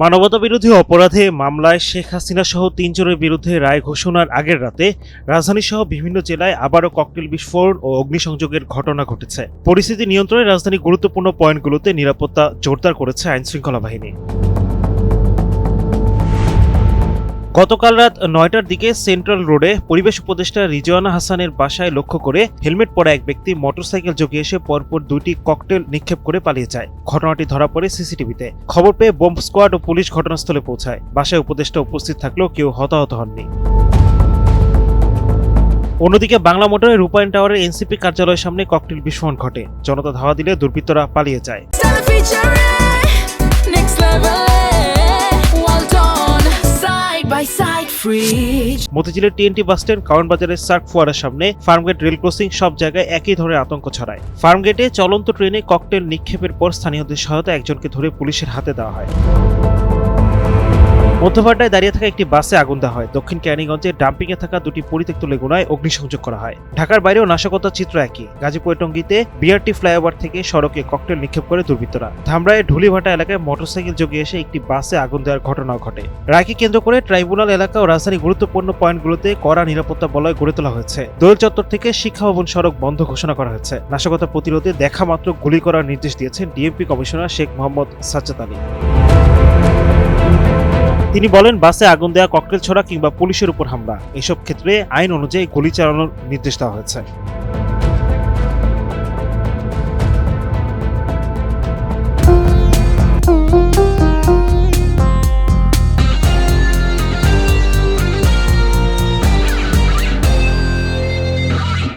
মানবতাবিরোধী অপরাধে মামলায় শেখ হাসিনা সহ তিনজনের বিরুদ্ধে রায় ঘোষণার আগের রাতে রাজধানী সহ বিভিন্ন জেলায় আবারও ককটেল বিস্ফোরণ ও অগ্নিসংযোগের ঘটনা ঘটেছে। পরিস্থিতি নিয়ন্ত্রণে রাজধানীর গুরুত্বপূর্ণ পয়েন্টগুলোতে নিরাপত্তা জোরদার করেছে আইনশৃঙ্খলা বাহিনী। গতকাল রাত নয়টার দিকে সেন্ট্রাল রোডে পরিবেশ উপদেষ্টা রিজওয়ানা হাসানের বাসায় লক্ষ্য করে হেলমেট পরা এক ব্যক্তি মোটরসাইকেল যোগে এসে পরপর দুইটি ককটেল নিক্ষেপ করে পালিয়ে যায়। ঘটনাটি ধরা পড়ে সিসিটিভিতে। খবর পেয়ে বোম্ব স্কোয়াড ও পুলিশ ঘটনাস্থলে পৌঁছায়। বাসায় উপদেষ্টা উপস্থিত থাকলেও কেউ হতাহত হননি। অন্যদিকে বাংলা মোটরের রূপায়ণ টাওয়ারের এনসিপি কার্যালয়ের সামনে ককটেল বিস্ফোরণ ঘটে। জনতা ধাওয়া দিলে দুর্বৃত্তরা পালিয়ে যায়। মতিঝিলের টিএনটি বাস স্ট্যান্ড কারণ বাজারের সার্ক ফোয়ারের সামনে ফার্মগেট রেল ক্রসিং সব জায়গায় একই ধরনের আতঙ্ক ছড়ায়। ফার্মগেটে চলন্ত ট্রেনে ককটেল নিক্ষেপের পর স্থানীয়দের সহায়তা একজনকে ধরে পুলিশের হাতে দেওয়া হয়। মধ্যভাটায় দাঁড়িয়ে থাকা একটি বাসে আগুন দেওয়া হয়। দক্ষিণ ক্যানিগঞ্জে ডাম্পিং এ থাকা দুটি পরিত্যক্ত লেগুনায় অগ্নিসংযোগ করা হয়। ঢাকার বাইরেও নাশকতার চিত্র একই। গাজীপুর টঙ্গীতে বিআরটি ফ্লাইওভার থেকে সড়কে ককটেল নিক্ষেপ করে দুর্বৃত্তরা। ধামরায় ঢুলিভাটা এলাকায় মোটরসাইকেল যোগে এসে একটি বাসে আগুন দেওয়ার ঘটনাও ঘটে। রায়কে কেন্দ্র করে ট্রাইব্যুনাল এলাকা ও রাজধানীর গুরুত্বপূর্ণ পয়েন্টগুলোতে কড়া নিরাপত্তা বলয় গড়ে তোলা হয়েছে। দোয়েল চত্বর থেকে শিক্ষা ভবন সড়ক বন্ধ ঘোষণা করা হয়েছে। নাশকতা প্রতিরোধে দেখা মাত্র গুলি করার নির্দেশ দিয়েছেন ডিএমপি কমিশনার শেখ মোহাম্মদ সাজ্জাদ আলী। তিনি বলেন, বাসে আগুন দেয়া, ককটেল ছোড়া কিংবা পুলিশের উপর হামলা। এসব ক্ষেত্রে আইন অনুযায়ী গুলি চালানোর নির্দেশ দেওয়া হয়েছে।